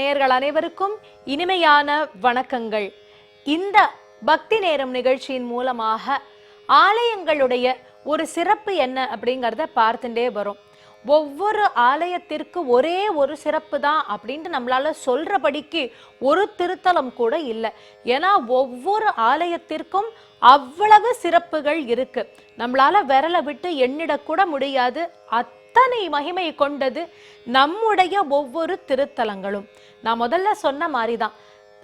நேயர்கள் அனைவருக்கும் இனிமையான வணக்கங்கள். இந்த பக்தி நேரம் நிகழ்ச்சியின் மூலமாக ஆலயங்களுடைய ஒரு சிறப்பு என்ன அப்படிங்கிறத பார்த்துட்டே வரும். ஒவ்வொரு ஆலயத்திற்கு ஒரே ஒரு சிறப்பு தான் அப்படின்ட்டு நம்மளால சொல்றபடிக்கு ஒரு திருத்தலம் கூட இல்லை. ஏன்னா ஒவ்வொரு ஆலயத்திற்கும் அவ்வளவு சிறப்புகள் இருக்கு. நம்மளால விரலை விட்டு எண்ணிடக்கூட முடியாது. அத்தனை மகிமை கொண்டது நம்முடைய ஒவ்வொரு திருத்தலங்களும். நான் முதல்ல சொன்ன மாதிரி தான்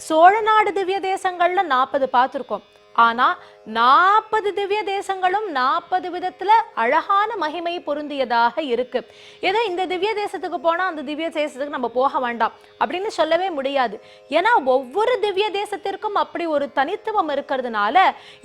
சோழநாடு திவ்ய தேசங்கள்ல நாற்பது பார்த்துருக்கோம். ஆனா நாற்பது திவ்ய தேசங்களும் நாற்பது விதத்துல அழகான மகிமை பொருந்தியதாக இருக்கு. ஏதோ இந்த திவ்ய தேசத்துக்கு போனா அந்த திவ்ய தேசத்துக்கு நம்ம போக வேண்டாம் அப்படின்னு சொல்லவே முடியாது. ஏன்னா ஒவ்வொரு திவ்ய தேசத்திற்கும் அப்படி ஒரு தனித்துவம் இருக்கிறதுனால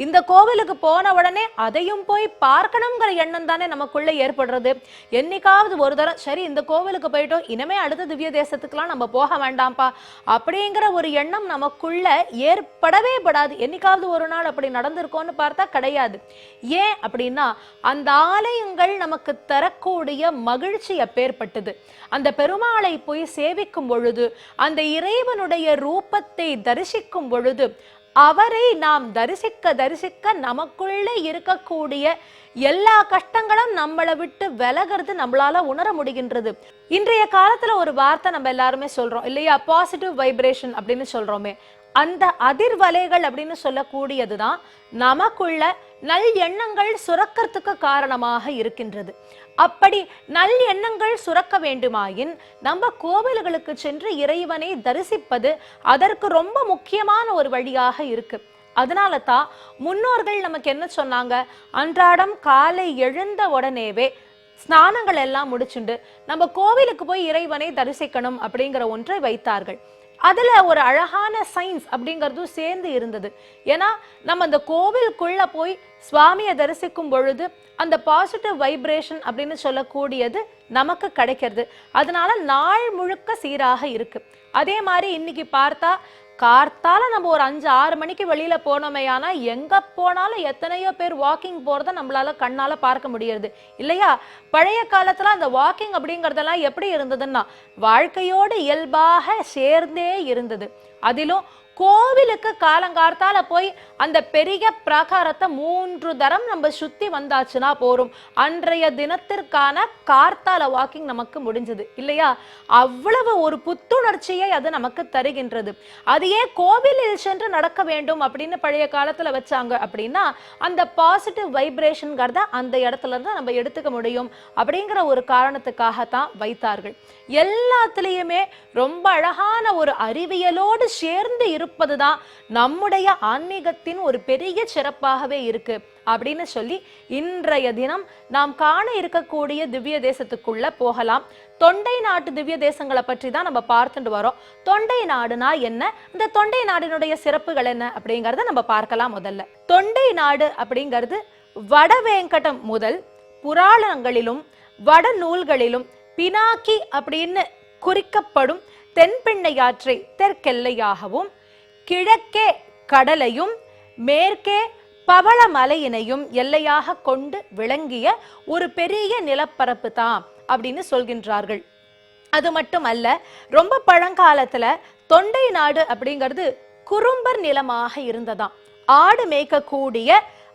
இந்த கோவிலுக்கு போன உடனே அதையும் போய் பார்க்கணுங்கிற எண்ணம் தானே நமக்குள்ள ஏற்படுறது. என்னைக்காவது ஒரு தரம் சரி இந்த கோவிலுக்கு போயிட்டோம் இனிமே அடுத்த திவ்ய தேசத்துக்குலாம் நம்ம போக வேண்டாம்ப்பா அப்படிங்கிற ஒரு எண்ணம் நமக்குள்ள ஏற்படவே படாது. என்னைக்காவது ஒரு நாள் அப்படி நடந்திருக்கோன்னு பார்த்தா கிடையாது. ஏன் அப்படின்னா அந்த ஆலயங்கள் நமக்கு தரக்கூடிய மகிழ்ச்சி அப்பேற்பட்டது. அந்த பெருமாளை போய் சேவிக்கும் பொழுது அந்த இறைவனுடைய ரூபத்தை தரிசிக்கும் பொழுது அவரை நாம் தரிசிக்க தரிசிக்க நமக்குள்ளே இருக்கக்கூடிய எல்லா கஷ்டங்களும் நம்மளை விட்டு விலகிறது நம்மளால உணர முடிகின்றது. இன்றைய காலத்துல ஒரு வார்த்தை நம்ம எல்லாருமே சொல்றோம். இல்லையா? பாசிட்டிவ் வைப்ரேஷன் அப்படின்னு சொல்றோமே. அந்த அதிர்வலைகள் அப்படின்னு சொல்லக்கூடியதுதான் நமக்குள்ள நல் எண்ணங்கள் சுரக்கிறதுக்கு காரணமாக இருக்கின்றது. அப்படி நல் எண்ணங்கள் சுரக்க வேண்டுமாயின் நம்ம கோவில்களுக்கு சென்று இறைவனை தரிசிப்பது அதற்கு ரொம்ப முக்கியமான ஒரு வழியாக இருக்கு. அதனால தான் முன்னோர்கள் நமக்கு என்ன சொன்னாங்க? அன்றாடம் காலை எழுந்த உடனேவே ஸ்நானங்கள் எல்லாம் முடிச்சுண்டு நம்ம கோவிலுக்கு போய் இறைவனை தரிசிக்கணும் அப்படிங்கிற ஒன்றை வைத்தார்கள். அதில் ஒரு அழகான சயின்ஸ் அப்படிங்கிறதும் சேர்ந்து இருந்தது. ஏன்னா நம்ம அந்த கோவிலுக்குள்ளே போய் சுவாமியை தரிசிக்கும் பொழுது அந்த பாசிட்டிவ் வைப்ரேஷன் அப்படின்னு சொல்லக்கூடியது நமக்கு கிடைக்கிறது. அதனால நாள் முழுக்க சீராக இருக்கு. அதே மாதிரி இன்னைக்கு பார்த்தா கார்த்தால நம்ம ஒரு அஞ்சு ஆறு மணிக்கு வெளியில போனோமே ஆனா எங்க போனாலும் எத்தனையோ பேர் வாக்கிங் போறத நம்மளால கண்ணால பார்க்க முடியறது. இல்லையா? பழைய காலத்துல அந்த வாக்கிங் அப்படிங்கறதெல்லாம் எப்படி இருந்ததுன்னா வாழ்க்கையோடு இயல்பாக சேர்ந்தே இருந்தது. அதிலும் கோவிலுக்கு காலங்கார்த்தால போய் அந்த பெரிய பிராகாரத்தை மூன்று தரம் நம்ம சுத்தி வந்தாச்சுன்னா போறோம் அன்றைய தினத்திற்கான கார்த்தால வாக்கிங் நமக்கு முடிஞ்சது இல்லையா? அவ்வளவு ஒரு புத்துணர்ச்சியை அது நமக்கு தருகின்றது. அதையே கோவிலில் சென்று நடக்க வேண்டும் அப்படின்னு பழைய காலத்துல வச்சாங்க அப்படின்னா அந்த பாசிட்டிவ் வைப்ரேஷன்கிறத அந்த இடத்துல இருந்து நம்ம எடுத்துக்க முடியும் அப்படிங்கிற ஒரு காரணத்துக்காகத்தான் வைத்தார்கள். எல்லாத்துலேயுமே ரொம்ப அழகான ஒரு அறிவியலோடு சேர்ந்து இருப்பது தான் நம்முடைய ஆன்மீகத்தின் ஒரு பெரிய சிறப்பாகவே இருக்கு அப்படின்னு சொல்லி இன்றைய தினம் நாம் காண இருக்கக்கூடிய திவ்ய தேசத்துக்குள்ள போகலாம். தொண்டை நாட்டு திவ்ய தேசங்களை பற்றி தான் நம்ம பார்த்துட்டு வரோம். தொண்டை நாடுனா என்ன? இந்த தொண்டை நாடினுடைய சிறப்புகள் என்ன அப்படிங்கறத நம்ம பார்க்கலாம் முதல்ல. தொண்டை நாடு அப்படிங்கிறது வடவேங்கடம் முதல் புராணங்களிலும் வட நூல்களிலும் பினாக்கி அப்படின்னு குறிக்கப்படும் தென்பெண்ணையாற்றை தெற்கெல்லையாகவும் கிழக்கே கடலையும் மேற்கே பவள மலையினையும் எல்லையாக கொண்டு விளங்கிய ஒரு பெரிய நிலப்பரப்பு தான் அப்படின்னு சொல்கின்றார்கள். அது மட்டும் அல்ல ரொம்ப பழங்காலத்துல தொண்டை நாடு அப்படிங்கிறது குறும்பர் நிலமாக இருந்ததாம். ஆடு மேய்க்கக்கூடிய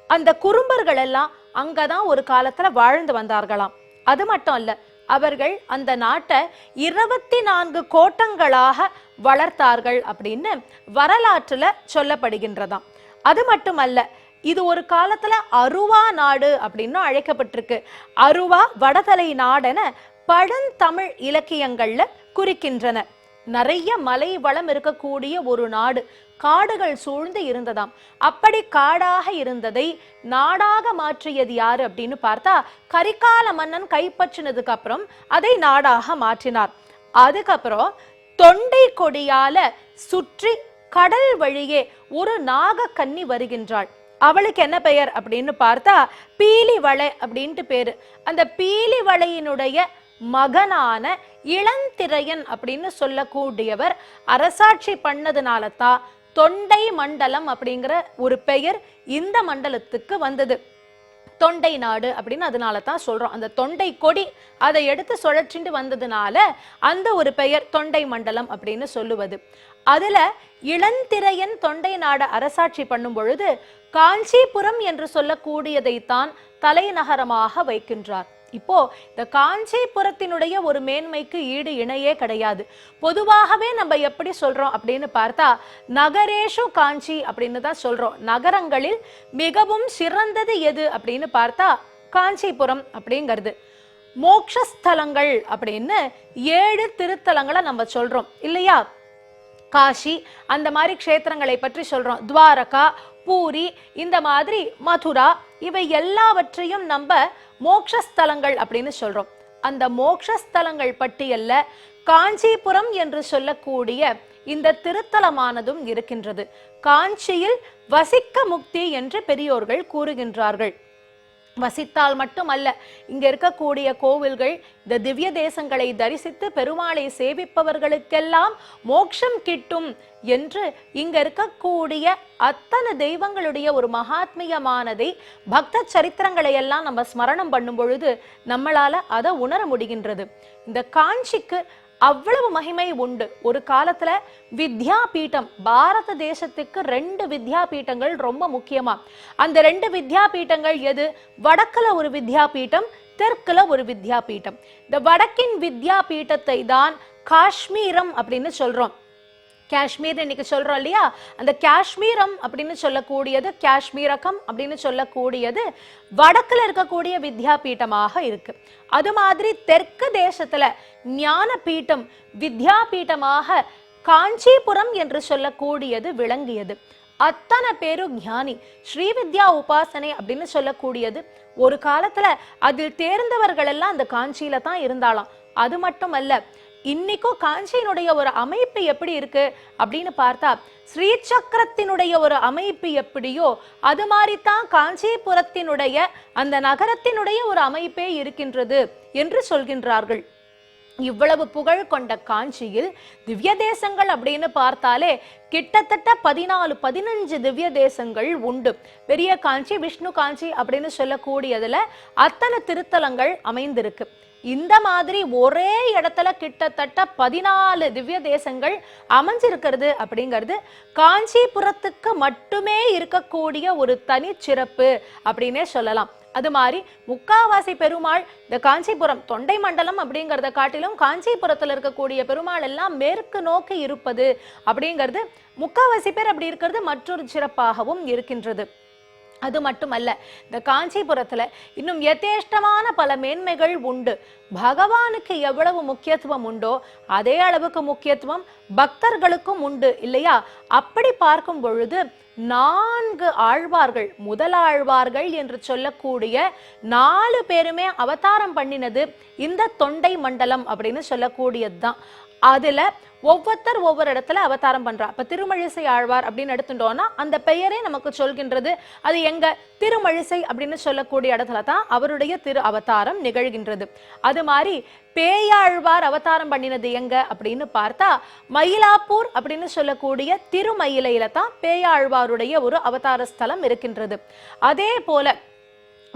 அந்த குறும்பர்கள் எல்லாம் அங்கதான் ஒரு காலத்துல வாழ்ந்து வந்தார்களாம். அது மட்டும் அல்ல அவர்கள் அந்த நாட்டை இருபத்தி நான்கு கோட்டங்களாக வளர்த்தார்கள் அப்படின்னு வரலாற்றுல சொல்லப்படுகின்றதாம். அது மட்டுமல்ல இது ஒரு காலத்துல அருவா நாடு அப்படின்னு அழைக்கப்பட்டிருக்கு. அருவா வடதலை நாடென பழந்தமிழ் இலக்கியங்கள்ல குறிக்கின்றன. நிறைய மலை வளம் இருக்கக்கூடிய ஒரு நாடு. காடுகள் சூழ்ந்து இருந்ததாம். அப்படி காடாக இருந்ததை நாடாக மாற்றியது யாரு அப்படின்னு பார்த்தா கரிகால மன்னன் கைப்பற்றினதுக்கு அப்புறம் அதை நாடாக மாற்றினார். அதுக்கப்புறம் தொண்டை கொடியால சுற்றி கடல் வழியே ஒரு நாகக்கன்னி வருகின்றாள். அவளுக்கு என்ன பெயர் அப்படின்னு பார்த்தா பீலிவளை அப்படின்ட்டு பேரு. அந்த பீலிவளையினுடைய மகனான இளந்திரையன் அப்படின்னு சொல்லக்கூடியவர் அரசாட்சி பண்ணதுனால தான் தொண்டை மண்டலம் அப்படிங்கிற ஒரு பெயர் இந்த மண்டலத்துக்கு வந்தது. தொண்டை நாடு அப்படின்னு அதனால தான் சொல்றோம். அந்த தொண்டை கொடி அதை எடுத்து சுழற்றிண்டு வந்ததுனால அந்த ஒரு பெயர் தொண்டை மண்டலம் அப்படின்னு சொல்லுவது. அதுல இளந்திரையன் தொண்டை நாடு அரசாட்சி பண்ணும் பொழுது காஞ்சிபுரம் என்று சொல்லக்கூடியதைத்தான் தலைநகரமாக வைக்கின்றார். இப்போ இந்த காஞ்சிபுரத்தினுடைய ஒரு மேன்மைக்கு ஈடு இணையே கிடையாது. பொதுவாகவே நம்ம எப்படி சொல்றோம் அப்படின்னு பார்த்தா நகரேஷு காஞ்சி அப்படின்னு தான் சொல்றோம். நகரங்களில் மிகவும் சிறந்தது எது அப்படின்னு பார்த்தா காஞ்சிபுரம் அப்படிங்கிறது. மோக்ஷஸ்தலங்கள் அப்படின்னு ஏழு திருத்தலங்களை நம்ம சொல்றோம். இல்லையா? காஷி அந்த மாதிரி க்ஷேத்திரங்களை பற்றி சொல்றோம். துவாரகா பூரி இந்த மாதிரி மதுரா இவை எல்லாவற்றையும் நம்ம மோக்ஷஸ்தலங்கள் அப்படின்னு சொல்றோம். அந்த மோக்ஷஸ்தலங்கள் பட்டியல்ல காஞ்சிபுரம் என்று சொல்லக்கூடிய இந்த திருத்தலமானதும் இருக்கின்றது. காஞ்சியில் வசிக்க முக்தி என்று பெரியோர்கள் கூறுகின்றார்கள். வசித்தால் மட்டுமல்ல இங்க இருக்கக்கூடிய கோவில்கள் இந்த திவ்ய தேசங்களை தரிசித்து பெருமாளை சேவிப்பவர்களுக்கெல்லாம் மோட்சம் கிட்டும் என்று இங்க இருக்கக்கூடிய அத்தனை தெய்வங்களுடைய ஒரு மகாத்மியமானதை பக்த சரித்திரங்களை எல்லாம் நம்ம ஸ்மரணம் பண்ணும் பொழுது நம்மளால அதை உணர முடிகின்றது. இந்த காஞ்சிக்கு அவ்வளவு மகிமை உண்டு. ஒரு காலத்துல வித்யா பீட்டம் பாரத தேசத்துக்கு ரெண்டு வித்யா பீட்டங்கள் ரொம்ப முக்கியமா. அந்த ரெண்டு வித்யா பீட்டங்கள் எது? வடக்குல ஒரு வித்யா பீட்டம் தெற்குல ஒரு வித்யா பீட்டம் இந்த வடக்கின் வித்யா பீட்டத்தை தான் காஷ்மீரம் அப்படின்னு சொல்றோம். காஷ்மீர் இன்னைக்கு சொல்றோம் இல்லையா? அந்த காஷ்மீரம் அப்படின்னு சொல்லக்கூடியது காஷ்மீரகம் அப்படின்னு சொல்லக்கூடியது வடக்குல இருக்கக்கூடிய வித்யாபீட்டமாக இருக்கு. அது மாதிரி தெற்கு தேசத்துல ஞான பீட்டம் வித்யாபீட்டமாக காஞ்சிபுரம் என்று சொல்லக்கூடியது விளங்கியது. அத்தனை பேரும் ஞானி. ஸ்ரீவித்யா உபாசனை அப்படின்னு சொல்லக்கூடியது. ஒரு காலத்துல அதில் தேர்ந்தவர்கள் எல்லாம் அந்த காஞ்சியில தான் இருந்தாலாம். அது மட்டும் மட்டுமல்ல இன்னைக்கும் காஞ்சியினுடைய ஒரு அமைப்பு எப்படி இருக்கு அப்படின்னு பார்த்தா ஸ்ரீசக்கரத்தினுடைய ஒரு அமைப்பு எப்படியோ அது மாதிரி தான் காஞ்சிபுரத்தினுடைய அந்த நகரத்தினுடைய ஒரு அமைப்பே இருக்கின்றது என்று சொல்கின்றார்கள். இவ்வளவு புகழ் கொண்ட காஞ்சியில் திவ்ய தேசங்கள் அப்படின்னு பார்த்தாலே கிட்டத்தட்ட பதினாலு பதினஞ்சு திவ்ய தேசங்கள் உண்டு. பெரிய காஞ்சி விஷ்ணு காஞ்சி அப்படின்னு சொல்லக்கூடியதுல அத்தனை திருத்தலங்கள் அமைந்திருக்கு. இந்த மாதிரி ஒரே இடத்துல கிட்டத்தட்ட பதினாலு திவ்ய தேசங்கள் அமைஞ்சிருக்கிறது அப்படிங்கிறது காஞ்சிபுரத்துக்கு மட்டுமே இருக்கக்கூடிய ஒரு தனி சிறப்பு அப்படின்னே சொல்லலாம். அது மாதிரி முக்காவாசி பெருமாள் இந்த காஞ்சிபுரம் தொண்டை மண்டலம் அப்படிங்கிறத காட்டிலும் காஞ்சிபுரத்தில் இருக்கக்கூடிய பெருமாள் எல்லாம் மேற்கு நோக்கி இருப்பது அப்படிங்கிறது முக்காவாசி பேர் அப்படி இருக்கிறது மற்றொரு சிறப்பாகவும் இருக்கின்றது. அது மட்டுமல்ல இந்த காஞ்சிபுரத்துல இன்னும் யதேஷ்டமான பல மேன்மைகள் உண்டு. பகவானுக்கு எவ்வளவு முக்கியத்துவம் உண்டோ அதே அளவுக்கு முக்கியத்துவம் பக்தர்களுக்கும் உண்டு இல்லையா? அப்படி பார்க்கும் பொழுது நான்கு ஆழ்வார்கள் முதலாழ்வார்கள் என்று சொல்லக்கூடிய நாலு பேருமே அவதாரம் பண்ணினது இந்த தொண்டை மண்டலம் அப்படின்னு சொல்லக்கூடியது தான் அதுல ஒவ்வொருத்தர் ஒவ்வொரு இடத்துல அவதாரம் பண்றா. இப்ப திருமழிசை ஆழ்வார் அப்படின்னு எடுத்துட்டோம்னா அந்த பெயரே நமக்கு சொல்கின்றது. அது எங்க? திருமழிசை அப்படின்னு சொல்லக்கூடிய இடத்துல தான் அவருடைய திரு அவதாரம் நிகழ்கின்றது. அது மாதிரி பேயாழ்வார் அவதாரம் பண்ணினது எங்க? அப்படின்னு பார்த்தா மயிலாப்பூர் அப்படின்னு சொல்லக்கூடிய திருமயிலையில தான் பேயாழ்வாருடைய ஒரு அவதார ஸ்தலம் இருக்கின்றது. அதே போல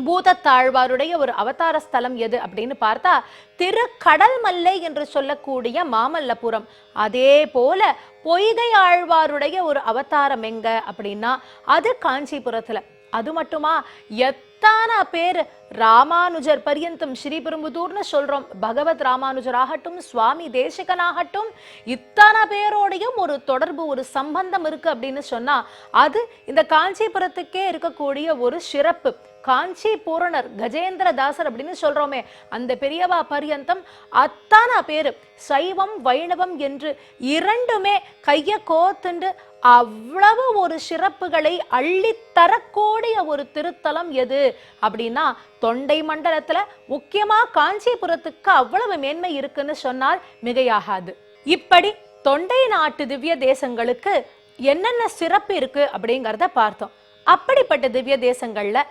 பூதத்தாழ்வாருடைய ஒரு அவதார ஸ்தலம் எது அப்படின்னு பார்த்தா திருக்கடல்மல்லை என்று சொல்லக்கூடிய மாமல்லபுரம். அதே போல பொய்கை ஆழ்வாருடைய ஒரு அவதாரம் எங்க அப்படின்னா அது காஞ்சிபுரத்துல. அது மட்டுமா எத்தனை பேர் ராமானுஜர் பரியந்தம் ஸ்ரீபெரும்புதூர்னு சொல்றோம். பகவத் ராமானுஜர் ஆகட்டும் சுவாமி தேசிகனாகட்டும் இத்தனை பேரோடையும் ஒரு தொடர்பு ஒரு சம்பந்தம் இருக்கு அப்படின்னு சொன்னா அது இந்த காஞ்சிபுரத்துக்கே இருக்கக்கூடிய ஒரு சிறப்பு. காஞ்சி பூரணர் கஜேந்திர தாசர் அப்படின்னு சொல்றோமே அந்த பெரியவா பரியந்தம் அத்தானா பேரு சைவம் வைணவம் என்று இரண்டுமே கைய கோத்துண்டு அவ்வளவு ஒரு சிறப்புகளை அள்ளித் தரக்கூடிய ஒரு திருத்தலம் எது அப்படின்னா தொண்டை மண்டலத்துல முக்கியமா காஞ்சிபுரத்துக்கு அவ்வளவு மேன்மை இருக்குன்னு சொன்னால் மிகையாகாது. இப்படி தொண்டை நாட்டு திவ்ய தேசங்களுக்கு என்னென்ன சிறப்பு இருக்கு அப்படிங்கிறத பார்த்தோம். அப்படிப்பட்ட திவ்ய தேசங்கள்ல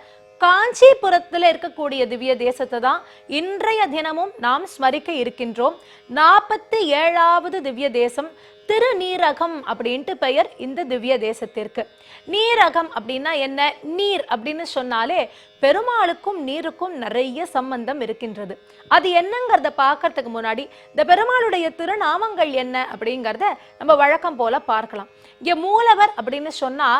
காஞ்சிபுரத்தில் இருக்கக்கூடிய திவ்ய தேசத்தை தான் இன்றைய தினமும் நாம் ஸ்மரிக்க இருக்கின்றோம். நாற்பத்தி ஏழாவது திவ்ய தேசம் திருநீரகம் அப்படின்ட்டு பெயர் இந்த திவ்ய தேசத்திற்கு. நீரகம் அப்படின்னா என்ன? நீர் அப்படின்னு சொன்னாலே பெருமாளுக்கும் நீருக்கும் நிறைய சம்பந்தம் இருக்கின்றது. அது என்னங்கிறத பார்க்கறதுக்கு முன்னாடி இந்த பெருமாளுடைய திருநாமங்கள் என்ன அப்படிங்கிறத நம்ம வழக்கம் போல பார்க்கலாம். இங்கே மூலவர் அப்படின்னு சொன்னா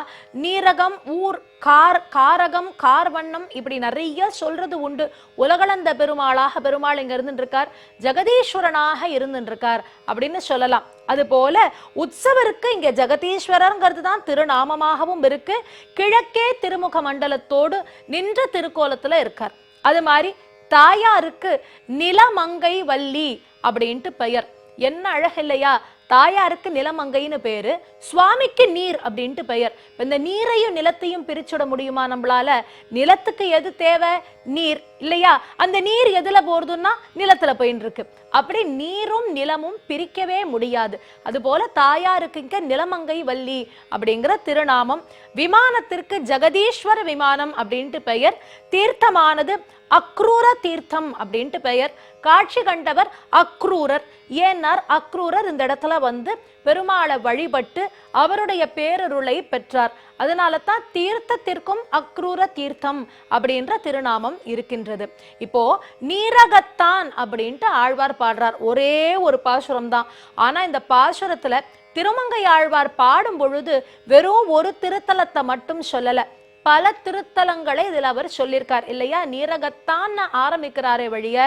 நீரகம் ஊர் கார் காரகம் கார் வண்ணம் இப்படி நிறைய சொல்றது உண்டு. உலகளந்த பெருமாளாக பெருமாள் இங்க இருந்துருக்கார் ஜெகதீஸ்வரனாக இருந்துருக்கார் இருக்கார் அப்படின்னு சொல்லலாம். அது போல உற்சவருக்கு இங்க ஜெகதீஸ்வரர்ங்கிறது தான் திருநாமமாகவும் இருக்கு. கிழக்கே திருமுக மண்டலத்தோடு நின்ற திருக்கோலத்துல இருக்கார். அது மாதிரி தாயாருக்கு நிலமங்கை வள்ளி அப்படின்ட்டு பெயர். என்ன அழகு இல்லையா? தாயாருக்கு நிலமங்கைன்னு பேரு. சுவாமிக்கு நீர் அப்படின்ட்டு பெயர். இந்த நீரையும் நிலத்தையும் பிரிச்சுட முடியுமா நம்மளால? நிலத்துக்கு எது தேவை? நீர் இல்லையா? அந்த நீர் எதுல போறதுன்னா நிலத்துல போயின்னு இருக்கு அப்படி நீரும் நிலமும் பிரிக்கவே முடியாது. அதுபோல தாயாருக்கு இங்க நிலமங்கை வள்ளி அப்படிங்கிற திருநாமம். விமானத்திற்கு ஜெகதீஸ்வர விமானம் அப்படின்ட்டு பெயர். தீர்த்தமானது அக்ரூர தீர்த்தம் அப்படின்ட்டு பெயர். காட்சி கண்டவர் அக்ரூரர். ஏன்னார் அக்ரூரர் இந்த இடத்துல வந்து பெருமாளை வழிபட்டு அவருடைய பேரருளை பெற்றார். அதனால தான் தீர்த்தத்திற்கும் அக்ரூர தீர்த்தம் அப்படின்ற திருநாமம் இருக்கின்றது. இப்போ நீரகத்தான் அப்படின்ட்டு ஆழ்வார் பாடுறார். ஒரே ஒரு பாசுரம் தான் ஆனா இந்த பாசுரத்துல திருமங்கை ஆழ்வார் பாடும் பொழுது வெறும் ஒரு திருத்தலத்தை மட்டும் சொல்லல. பல திருத்தலங்களை இதில் அவர் சொல்லியிருக்கார். இல்லையா? நீரகத்தான் ஆரம்பிக்கிறாரே வழிய.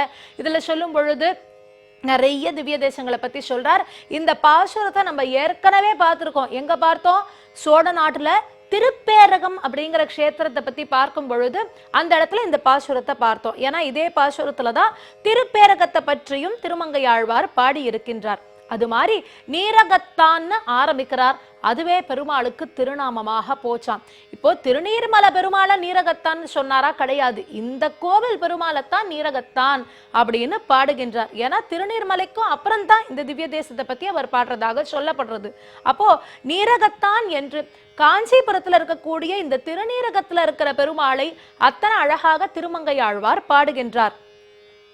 இதில் சொல்லும் பொழுது நிறைய திவ்ய தேசங்களை பத்தி சொல்றார். இந்த பாசுரத்தை நம்ம ஏற்கனவே பார்த்துருக்கோம். எங்க பார்த்தோம்? சோழ நாட்டுல திருப்பேரகம் அப்படிங்கிற க்ஷேத்திரத்தை பத்தி பார்க்கும் பொழுது அந்த இடத்துல இந்த பாசுரத்தை பார்த்தோம். ஏன்னா இதே பாசுரத்துல தான் திருப்பேரகத்தை பற்றியும் திருமங்கையாழ்வார் பாடி இருக்கின்றார் அது மாதிரி நீரகத்தான்னு ஆரம்பிக்கிறார். அதுவே பெருமாளுக்கு திருநாமமாக போச்சாம். இப்போ திருநீர்மலை பெருமாளை நீரகத்தான் சொன்னாரா? கிடையாது. இந்த கோவில் பெருமாளைத்தான் நீரகத்தான் அப்படின்னு பாடுகின்றார். ஏன்னா திருநீர்மலைக்கும் அப்புறம் தான் இந்த திவ்ய தேசத்தை பத்தி அவர் பாடுறதாக சொல்லப்படுறது. அப்போ நீரகத்தான் என்று காஞ்சிபுரத்தில் இருக்கக்கூடிய இந்த திருநீரகத்தில் இருக்கிற பெருமாளை அத்தனை அழகாக திருமங்கையாழ்வார் பாடுகின்றார்.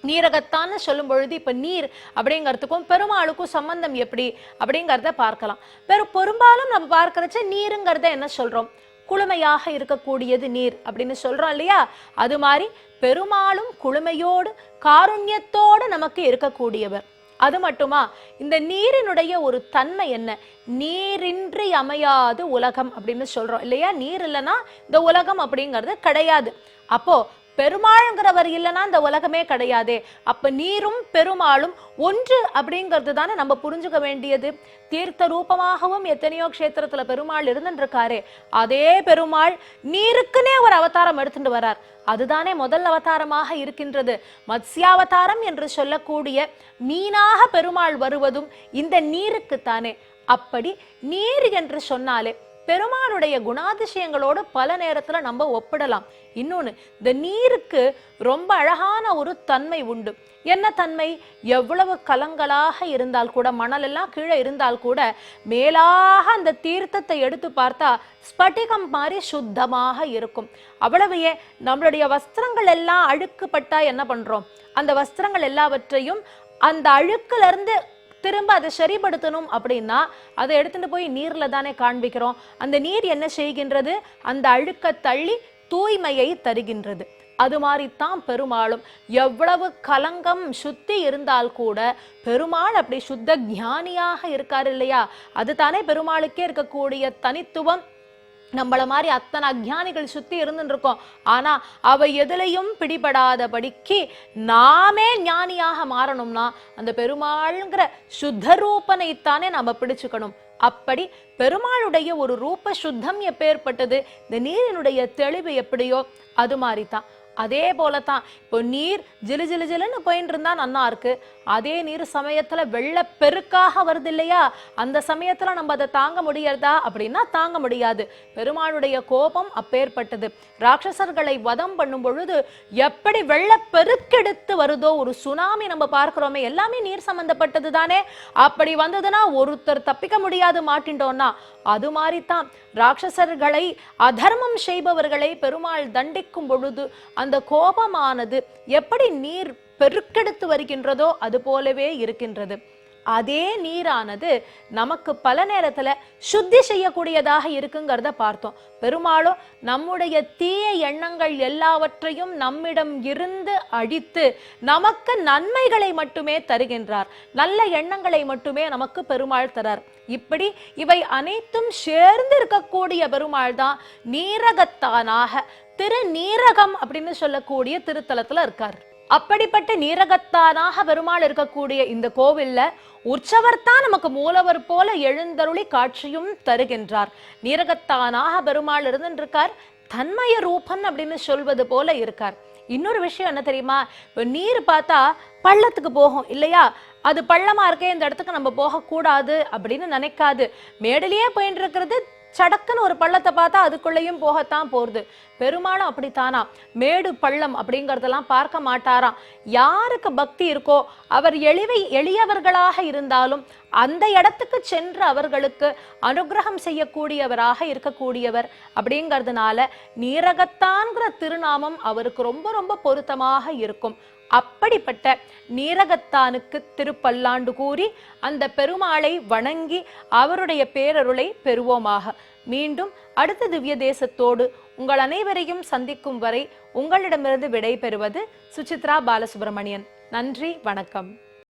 நீரகத்தான்னு சொல்லும் பொழுது இப்ப நீர் அப்படிங்கிறதுக்கும் பெருமாளுக்கும் சம்பந்தம் எப்படி? அப்படிங்கிறத பார்க்கலாம். பெரு பெரும்பாலும் நம்ம பார்க்கறச்ச நீருங்கிறத என்ன சொல்றோம்? குளுமையாக இருக்கக்கூடியது நீர் அப்படின்னு சொல்றோம் இல்லையா? அது மாதிரி பெருமாளும் குளுமையோடு காருண்யத்தோடு நமக்கு இருக்கக்கூடியவர். அது மட்டுமா? இந்த நீரினுடைய ஒரு தன்மை என்ன? நீரின்றி அமையாது உலகம் அப்படின்னு சொல்றோம் இல்லையா? நீர் இல்லைன்னா இந்த உலகம் அப்படிங்கிறது கிடையாது. அப்போ பெருமாள்ங்கிறவர் இல்லைன்னா இந்த உலகமே கிடையாதே. அப்ப நீரும் பெருமாளும் ஒன்று அப்படிங்கிறது தானே நம்ம புரிஞ்சுக்க வேண்டியது. தீர்த்த ரூபமாகவும் எத்தனையோ க்ஷேத்திரத்துல பெருமாள் இருந்துருக்காரு அதே பெருமாள் நீருக்குனே ஒரு அவதாரம் எடுத்துட்டு வரார். அதுதானே முதல் அவதாரமாக இருக்கின்றது. மத்ஸ்யாவதாரம் என்று சொல்லக்கூடிய மீனாக பெருமாள் வருவதும் இந்த நீருக்குத்தானே. அப்படி நீர் என்று சொன்னாலே பெருமாளுடைய குணாதிசயங்களோடு பல நேரத்தில் நம்ம ஒப்பிடலாம். இன்னொன்று இந்த நீருக்கு ரொம்ப அழகான ஒரு தன்மை உண்டு. என்ன தன்மை? எவ்வளவு கலங்களாக இருந்தால் கூட மணல் எல்லாம் கீழே இருந்தால் கூட மேலாக அந்த தீர்த்தத்தை எடுத்து பார்த்தா ஸ்பட்டிகம் மாதிரி சுத்தமாக இருக்கும். அவ்வளவு ஏன்? நம்மளுடைய வஸ்திரங்கள் எல்லாம் அழுக்குப்பட்டா என்ன பண்றோம்? அந்த வஸ்திரங்கள் எல்லாவற்றையும் அந்த அழுக்கிலிருந்து திரும்ப அதை சரிப்படுத்தணும் அப்படின்னா அதை எடுத்துட்டு போய் நீர்ல தானே காண்பிக்கிறோம். அந்த நீர் என்ன செய்கின்றது? அந்த அழுக்க தள்ளி தூய்மையை தருகின்றது. அது மாதிரித்தான் பெருமாளும். எவ்வளவு கலங்கம் சுத்தி இருந்தால் கூட பெருமாள் அப்படி சுத்த ஞானியாக இருக்கார் இல்லையா? அதுதானே பெருமாளுக்கே இருக்கக்கூடிய தனித்துவம். நம்மள மாதிரி அத்தனை அக்ஞானிகள் சுத்தி இருந்துருக்கோம் இருக்கோம் ஆனா அவ எதுலையும் பிடிபடாதபடிக்கு நாமே ஞானியாக மாறணும்னா அந்த பெருமாள்ங்கிற சுத்த ரூபனைத்தானே நம்ம பிடிச்சுக்கணும். அப்படி பெருமாளுடைய ஒரு ரூப சுத்தம் எப்பேற்பட்டது? இந்த நீரினுடைய தெளிவு எப்படியோ அது மாதிரி தான் அதே போல தான் இப்போ நீர் ஜிலு ஜிலு ஜிலுன்னு போயின்னு இருந்தா நன்னா இருக்கு. அதே நீர் சமயத்துல வெள்ள பெருக்காக வருது இல்லையா? அந்த சமயத்துல நம்ம அதை தாங்க முடியறதா அப்படின்னா தாங்க முடியாது. பெருமாளுடைய கோபம் அப்பேற்பட்டது. ராட்சசர்களை வதம் பண்ணும் பொழுது எப்படி வெள்ள பெருக்கெடுத்து வருதோ ஒரு சுனாமி நம்ம பார்க்கிறோமே எல்லாமே நீர் சம்பந்தப்பட்டது தானே? அப்படி வந்ததுன்னா ஒருத்தர் தப்பிக்க முடியாது மாட்டின்றோம்னா அது மாதிரி தான் ராட்சசர்களை அதர்மம் செய்பவர்களை பெருமாள் தண்டிக்கும் பொழுது அந்த கோபமானது எப்படி நீர் பெருக்கெடுத்து வருகின்றதோ அது போலவே இருக்கின்றது. அதே நீரானது நமக்கு பல நேரத்துல சுத்தி செய்யக்கூடியதாக இருக்குங்கிறத பார்த்தோம். பெரும்பாலும் நம்முடைய தீய எண்ணங்கள் எல்லாவற்றையும் நம்மிடம் இருந்து அழித்து நமக்கு நன்மைகளை மட்டுமே தருகின்றார். நல்ல எண்ணங்களை மட்டுமே நமக்கு பெருமாள் தரார். இப்படி இவை அனைத்தும் சேர்ந்து இருக்கக்கூடிய பெருமாள் தான் நீரகத்தானாக திரு நீரகம் அப்படின்னு சொல்லக்கூடிய திருத்தலத்துல இருக்கார். அப்படிப்பட்ட நீரகத்தானாக பெருமாள் இருக்கக்கூடிய இந்த கோவில்ல உற்சவர் தான் நமக்கு மூலவர் போல எழுந்தருளி காட்சியும் தருகின்றார். நீரகத்தானாக பெருமாள் இருந்துருக்கார் தன்மய ரூபன் அப்படின்னு சொல்வது போல இருக்கார். இன்னொரு விஷயம் என்ன தெரியுமா? இப்போ நீர் பார்த்தா பள்ளத்துக்கு போகும் இல்லையா? அது பள்ளமா இருக்கே இந்த இடத்துக்கு நம்ம போகக்கூடாது அப்படின்னு நினைக்காது. மேடலையே போயின்னு இருக்கிறது சடக்குன்னு ஒரு பள்ளத்தை பார்த்தா அதுக்குள்ளேயும் போகத்தான் போறது. பெருமாளும் அப்படித்தானா? மேடு பள்ளம் அப்படிங்கறதெல்லாம் பார்க்க மாட்டாராம். யாருக்கு பக்தி இருக்கோ அவர் எளிவை எளியவர்களாக இருந்தாலும் அந்த இடத்துக்கு சென்று அவர்களுக்கு அனுகிரகம் செய்யக்கூடியவராக இருக்கக்கூடியவர் அப்படிங்கிறதுனால நீரகத்தான்கிற திருநாமம் அவருக்கு ரொம்ப ரொம்ப பொருத்தமாக இருக்கும். அப்படிப்பட்ட நீரகத்தானுக்கு திருப்பல்லாண்டு கூறி அந்த பெருமாளை வணங்கி அவருடைய பேரருளை பெறுவோமாக. மீண்டும் அடுத்த திவ்ய தேசத்தோடு உங்கள் அனைவரையும் சந்திக்கும் வரை உங்களிடமிருந்து விடைபெறுவது சுசித்ரா பாலசுப்ரமணியன். நன்றி வணக்கம்.